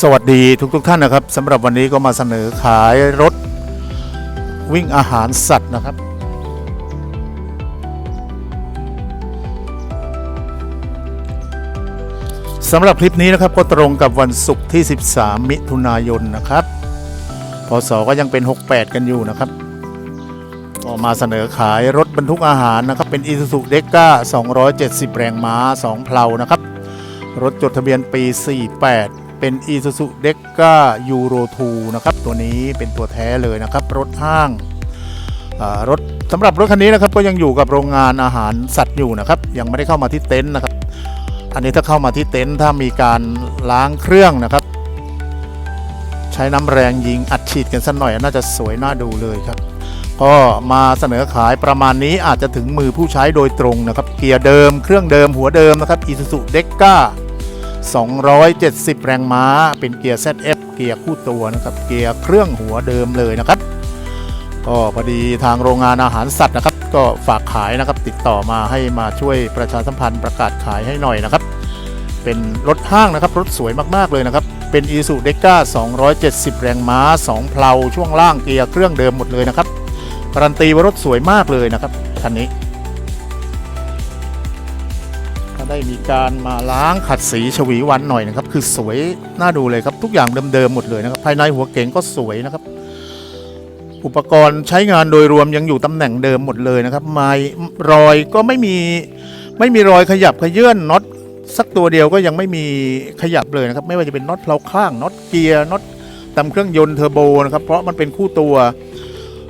สวัสดีทุกทท่านนะครับสำหรับวันนี้ก็มาเสนอขายรถวิ่งอาหารสัตว์นะครับ สำหรับคลิปนี้นะครับก็ตรงกับวันศุกร์ที่ 13 มิถุนายนนะครับพศก็ยังเป็น 68 กันอยู่นะครับ ก็มาเสนอขายรถบรรทุกอาหารนะครับ เป็น Isuzu d e c a 270 แรงม้า 2 เพลานะครับ รถจดทะเบียนปี 48 เป็น Isuzu d e c a Euro 2 นะครับ ตัวนี้เป็นตัวแท้เลยนะครับ รถห้างรถสำหรับรถคันนี้นะครับก็ยังอยู่กับโรงงานอาหารสัตว์อยู่นะครับ ยังไม่ได้เข้ามาที่เต็นท์นะครับ อันนี้ถ้าเข้ามาที่เต็นท์ถ้ามีการล้างเครื่องนะครับ ใช้น้ำแรงยิงอัดฉีดกันสักหน่อยน่าจะสวยน่าดูเลยครับ ก็มาเสนอขายประมาณนี้อาจจะถึงมือผู้ใช้โดยตรงนะครับ เกียร์เดิมเครื่องเดิมหัวเดิมนะครับ Isuzu d e c a 270 แรงม้า เป็นเกียร์ ZF เกียร์คู่ตัวนะครับ เกียร์เครื่องหัวเดิมเลยนะครับ ก็พอดีทางโรงงานอาหารสัตว์นะครับ ก็ฝากขายนะครับติดต่อมาให้มาช่วยประชาสัมพันธ์ประกาศขายให้หน่อยนะครับ เป็นรถห้างนะครับ รถสวยมากๆเลยนะครับ เป็น Isuzu d e c a 270 แรงม้า 2 เพลาช่วงล่างเกียร์เครื่องเดิมหมดเลยนะครับการันตีว่ารถสวยมากเลยนะครับคันนี้ ได้มีการมาล้างขัดสีฉวีวันหน่อยนะครับ คือสวยน่าดูเลยครับทุกอย่างเดิมๆหมดเลยนะครับ ภายในหัวเก๋งก็สวยนะครับ อุปกรณ์ใช้งานโดยรวมยังอยู่ตำแหน่งเดิมหมดเลยนะครับไม้รอยก็ไม่มีไม่มีรอยขยับขยื่นน็อตสักตัวเดียวก็ยังไม่มีขยับเลยนะครับ ไม่ว่าจะเป็นน็อตเพลาข้างน็อตเกียร์น็อตตำเครื่องยนต์เทอร์โบนะครับ เพราะมันเป็นคู่ตัว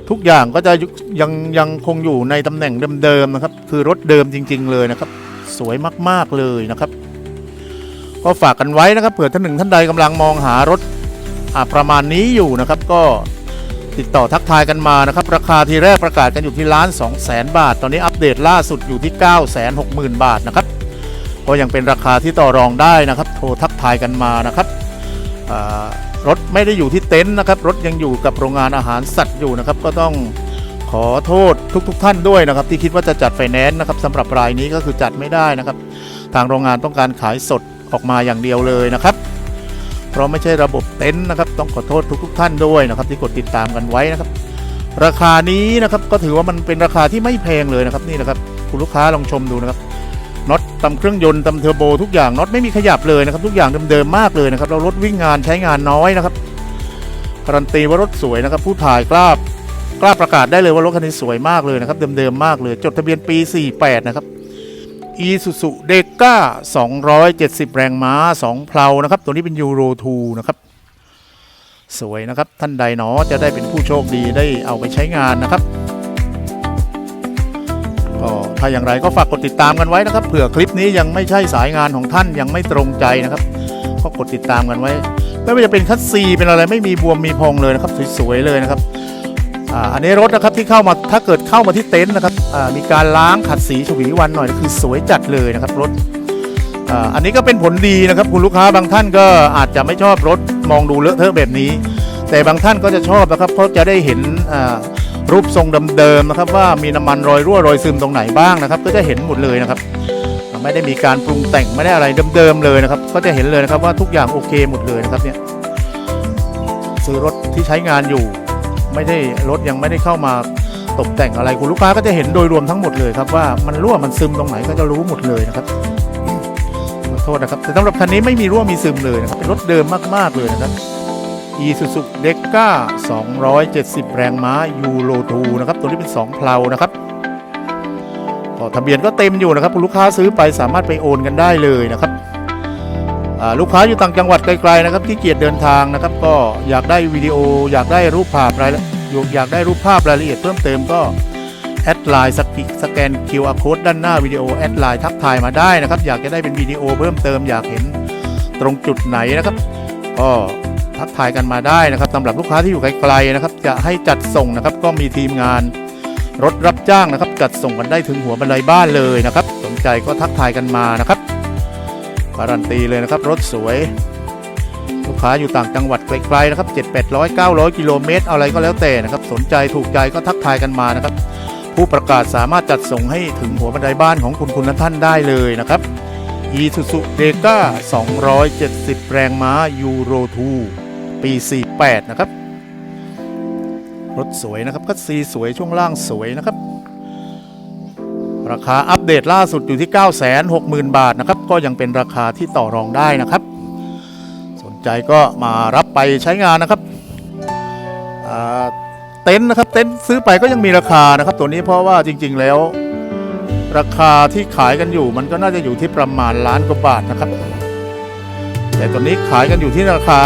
ทุกอย่างก็จะยังยังคงอยู่ในตำแหน่งเดิมๆนะครับ คือรถเดิมจริง ๆ เลยนะครับ สวยมากๆเลยนะครับ ก็ฝากกันไว้นะครับเผื่อท่านหนึ่งท่านใดกำลังมองหารถประมาณนี้อยู่นะครับ ก็ติดต่อทักทายกันมานะครับ ราคาทีแรกประกาศกันอยู่ที่ล้าน2 0 0 0 0 0บาท ตอนนี้อัปเดตล่าสุดอยู่ที่ 9 6 0 0 0 0 บาทนะครับก็ยังเป็นราคาที่ต่อรองได้นะครับ โทรทักทายกันมานะครับรถไม่ได้อยู่ที่เต็นท์นะครับ รถยังอยู่กับโรงงานอาหารสัตว์อยู่นะครับ ก็ต้อง ขอโทษทุกๆทท่านด้วยนะครับ ที่คิดว่าจะจัดไฟแนนซ์นะครับสำหรับรายนี้ก็คือจัดไม่ได้นะครับ ทางโรงงานต้องการขายสดออกมาอย่างเดียวเลยนะครับ เพราะไม่ใช่ระบบเต็นท์นะครับ ต้องขอโทษทุกๆทท่านด้วยนะครับ ที่กดติดตามกันไว้นะครับ ราคานี้นะครับก็ถือว่ามันเป็นราคาที่ไม่แพงเลยนะครับนี่นะครับคุณลูกค้าลองชมดูนะครับน็อตตำเครื่องยนต์ตำเทอร์โบทุกอย่างน็อตไม่มีขยับเลยนะครับ ทุกอย่างเดิมๆมากเลยนะครับ เรารถวิ่งงานใช้งานน้อยนะครับการันตีว่ารถสวยนะครับ ผู้ถ่ายกล้า กล้าประกาศได้เลยว่ารถคันนี้สวยมากเลยนะครับ เดิมๆมากเลย จดทะเบียนปี 48 นะครับ Isuzu d e c a 270 แรงม้า 2 เพลานะครับ ตัวนี้เป็น Euro 2นะครับ สวยนะครับ ท่านใดหนอจะได้เป็นผู้โชคดีได้เอาไปใช้งานนะครับก็ถ้าอย่างไรก็ฝากกดติดตามกันไว้นะครับเผื่อคลิปนี้ยังไม่ใช่สายงานของท่านยังไม่ตรงใจนะครับก็กดติดตามกันไว้ไม่ว่าจะเป็นคัสซีเป็นอะไรไม่มีบวมมีพองเลยนะครับสวยๆเลยนะครับ อันนี้รถนะครับที่เข้ามาถ้าเกิดเข้ามาที่เต็นท์นะครับมีการล้างขัดสีฉวีวันหน่อยคือสวยจัดเลยนะครับรถอันนี้ก็เป็นผลดีนะครับคุณลูกค้าบางท่านก็อาจจะไม่ชอบรถมองดูเลอะเทอะแบบนี้ แต่บางท่านก็จะชอบนะครับเพราะจะได้เห็นรูปทรงเดิมๆนะครับว่ามีน้ำมันรอยรั่วรอยซึมตรงไหนบ้างนะครับ ก็จะเห็นหมดเลยนะครับ ไม่ได้มีการปรุงแต่งไม่ได้อะไรเดิมๆเลยนะครับ ก็จะเห็นเลยนะครับว่าทุกอย่างโอเคหมดเลยนะครับเนี่ยซื้อรถที่ใช้งานอยู่ ไม่ได้รถยังไม่ได้เข้ามาตกแต่งอะไรคุณลูกค้าก็จะเห็นโดยรวมทั้งหมดเลยครับว่ามันรั่วมันซึมตรงไหนก็จะรู้หมดเลยนะครับขอโทษนะครับแต่สำหรับคันนี้ไม่มีรั่วมีซึมเลยนะครับเป็นรถเดิมมากๆเลยนะครับ Isuzu d e c a 270 แรงม้า Euro 2นะครับตัวนี้เป็น 2 เพลานะครับก็ทะเบียนก็เต็มอยู่นะครับคุณลูกค้าซื้อไปสามารถไปโอนกันได้เลยนะครับ ลูกค้าอยู่ต่างจังหวัดไกลๆนะครับที่เกียรเดินทางนะครับ ก็อยากได้วิดีโอ อยากได้รูปภาพรายละอยากได้รูปภาพรายละเอียดเพิ่มเติมก็แอดไลน์สกิสแกน QR code ด้านหน้าวิดีโอแอดไลน์ทักทายมาได้นะครับ อยากจะได้เป็นวิดีโอเพิ่มเติมอยากเห็นตรงจุดไหนนะครับก็ทักทายกันมาได้นะครับสำหรับลูกค้าที่อยู่ไกลๆนะครับ จะให้จัดส่งนะครับ ก็มีทีมงานรถรับจ้างนะครับ จัดส่งกันได้ถึงหัวบันไดบ้านเลยนะครับ สนใจก็ทักทายกันมานะครับ การันตีเลยนะครับ รถสวย ลูกค้าอยู่ต่างจังหวัดไกลๆนะครับ 7 8 0 0 900 กิโลเมตร อะไรก็แล้วแต่นะครับ สนใจถูกใจก็ทักทายกันมานะครับ ผู้ประกาศสามารถจัดส่งให้ถึงหัวบันไดบ้านของคุณคุณท่านได้เลยนะครับ Isuzu d e g a 270 แรงม้ายูโร2ปี 48 นะครับ รถสวยนะครับคัสซีสวยช่วงล่างสวยนะครับ ราคาอัปเดตล่าสุดอยู่ที่ 960,000 บาทนะครับ ก็ยังเป็นราคาที่ต่อรองได้นะครับ สนใจก็มารับไปใช้งานนะครับเต็นท์นะครับ เต็นท์ซื้อไปก็ยังมีราคานะครับ ตัวนี้เพราะว่าจริง ๆ แล้ว ราคาที่ขายกันอยู่ มันก็น่าจะอยู่ที่ประมาณล้านกว่าบาทนะครับ แต่ตัวนี้ขายกันอยู่ที่ราคา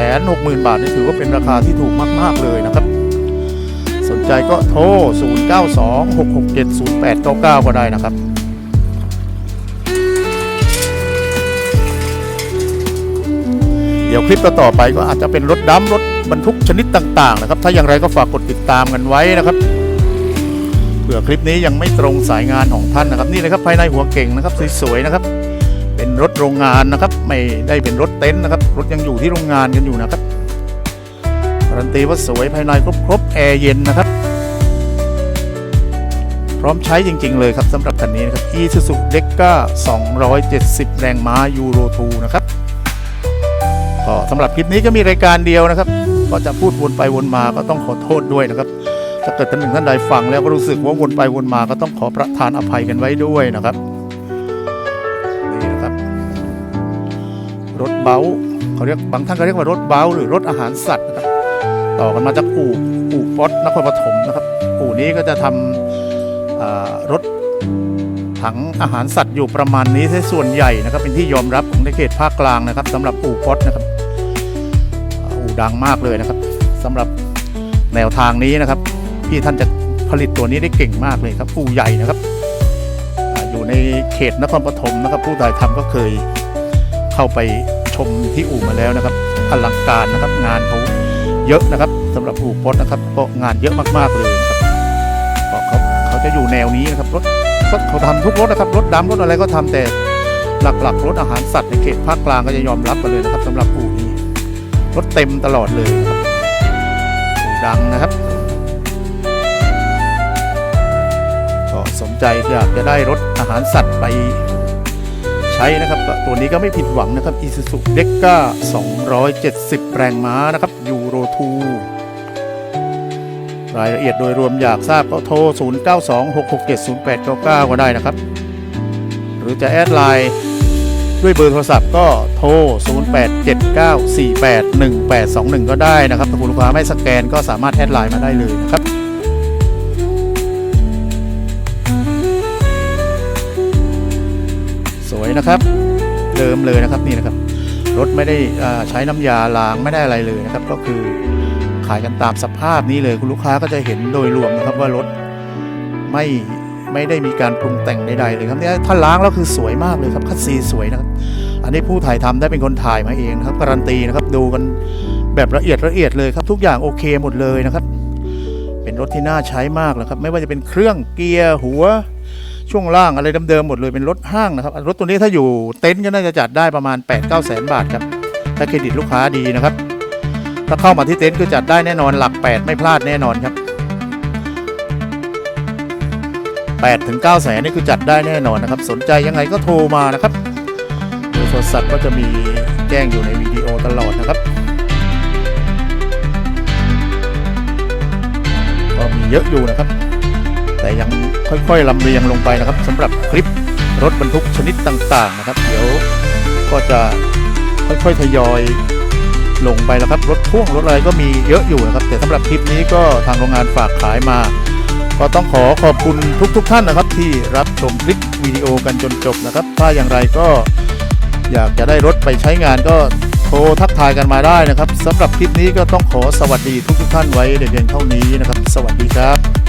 960,000 บาทนี่ถือว่าเป็นราคาที่ถูกมาก ๆ เลยนะครับ สนใจก็โทร 0926670899 ก็ได้นะครับเดี๋ยวคลิปต่อไปก็อาจจะเป็นรถดำรถบรรทุกชนิดต่าง ๆ นะครับ ถ้าอย่างไรก็ฝากกดติดตามกันไว้นะครับเผื่อคลิปนี้ยังไม่ตรงสายงานของท่านนะครับ นี่เลยครับภายในหัวเก่งนะครับสวยๆนะครับ เป็นรถโรงงานนะครับ ไม่ได้เป็นรถเต็นท์นะครับ รถยังอยู่ที่โรงงานกันอยู่นะครับ รันตีว่าสวยภายในครบๆแอร์เย็นนะครับ พร้อมใช้จริง ๆ เลยครับสำหรับคันนี้นะครับ Isuzu d e c a 270 แรงม้ายูโร2นะครับก็สำหรับคลิปนี้ก็มีรายการเดียวนะครับ ก็จะพูดวนไปวนมาก็ต้องขอโทษด้วยนะครับถ้าเกิดท่านหนึ่งท่านใดฟังแล้วก็รู้สึกว่าวนไปวนมาก็ต้องขอประทานอภัยกันไว้ด้วยนะครับนี่นะครับ รถเบาเขาเรียกบางท่านก็เรียกว่ารถเบาหรือรถอาหารสัตว์นะครับ ต่อกันมาจากอู่อู่ป๊อตนครปฐมนะครับอู่นี้ก็จะทำรถถังอาหารสัตว์อยู่ประมาณนี้ใช่ส่วนใหญ่นะครับ เป็นที่ยอมรับของในเขตภาคกลางนะครับสำหรับอู่ป๊อตนะครับอู่ดังมากเลยนะครับสำหรับแนวทางนี้นะครับที่ท่านจะผลิตตัวนี้ได้เก่งมากเลยครับอู่ใหญ่นะครับอาอยู่ในเขตนครปฐมนะครับ ผู้ถ่ายทำก็เคยเข้าไปชมที่อู่มาแล้วนะครับอลังการนะครับงานเขา เยอะนะครับสำหรับอู่ป๊อตนะครับก็งานเยอะมากๆเลยนะครับเพราะเขาเขาจะอยู่แนวนี้นะครับรถรถเขาทำทุกรถนะครับรถดำรถอะไรก็ทำแต่หลักๆรถอาหารสัตว์ในเขตภาคกลางก็จะยอมรับกันเลยนะครับสำหรับอู่นี้รถเต็มตลอดเลยนะครับอู่ดังนะครับก็สนใจอยากจะได้รถอาหารสัตว์ไป ช้นะครับ ตัวนี้ก็ไม่ผิดหวังนะครับ Isuzu d e c a 270 แรงม้านะครับยูโร2รายละเอียดโดยรวมอยากทราบก็โทร 0926670899 ก็ได้นะครับ หรือจะแอดไลน์ด้วยเบอร์โทรศัพท์ก็โทร 0879481821 ก็ได้นะครับถ้าคุณลูกค้าไม่สแกนก็สามารถแอดไลน์มาได้เลยนะครับ วยนะครับ เดิมเลยนะครับนี่นะครับ รถไม่ได้ใช้น้ำยาล้างไม่ได้อะไรเลยนะครับ ก็คือขายกันตามสภาพนี้เลยคุณลูกค้าก็จะเห็นโดยรวมนะครับว่ารถไม่ไม่ได้มีการปรุงแต่งใดๆเลยครับเนี่ยถ้าล้างแล้วคือสวยมากเลยครับคัสซีสวยนะครับ อันนี้ผู้ถ่ายทำได้เป็นคนถ่ายมาเองนะครับการันตีนะครับดูกันแบบละเอียดละเอียดเลยครับ ทุกอย่างโอเคหมดเลยนะครับ เป็นรถที่น่าใช้มากเลยครับ ไม่ว่าจะเป็นเครื่องเกียร์หัว ช่วงล่างอะไรเดิมๆหมดเลยเป็นรถห้างนะครับรถตัวนี้ถ้าอยู่เต็นท์ก็น่าจะจัดได้ประมาณ 8 9แสนบาทครับถ้าเครดิตลูกค้าดีนะครับ ถ้าเข้ามาที่เต็นท์ก็จัดได้แน่นอนหลัก 8 ไม่พลาดแน่นอนครับ8ถึง9แสนนี่คือจัดได้แน่นอนนะครับ สนใจยังไงก็โทรมานะครับบร์โทรศัพท์ก็จะมีแจ้งอยู่ในวิดีโอตลอดนะครับ ก็มีเยอะอยู่นะครับ แต่ยังค่อยๆลำเลียงลงไปนะครับสำหรับคลิปรถบรรทุกชนิดต่างๆนะครับ เดี๋ยวก็จะค่อยๆทยอยลงไปแล้วครับรถพ่วงรถอะไรก็มีเยอะอยู่นะครับ แต่สำหรับคลิปนี้ก็ทางโรงงานฝากขายมา ก็ต้องขอขอบคุณทุกๆทท่านนะครับ ที่รับชมคลิปวิดีโอกันจนจบนะครับ ถ้าอย่างไรก็อยากจะได้รถไปใช้งานก็โทรทักทายกันมาได้นะครับสำหรับคลิปนี้ก็ต้องขอสวัสดีทุกๆท่านไว้เพียงเท่านี้นะครับ สวัสดีครับ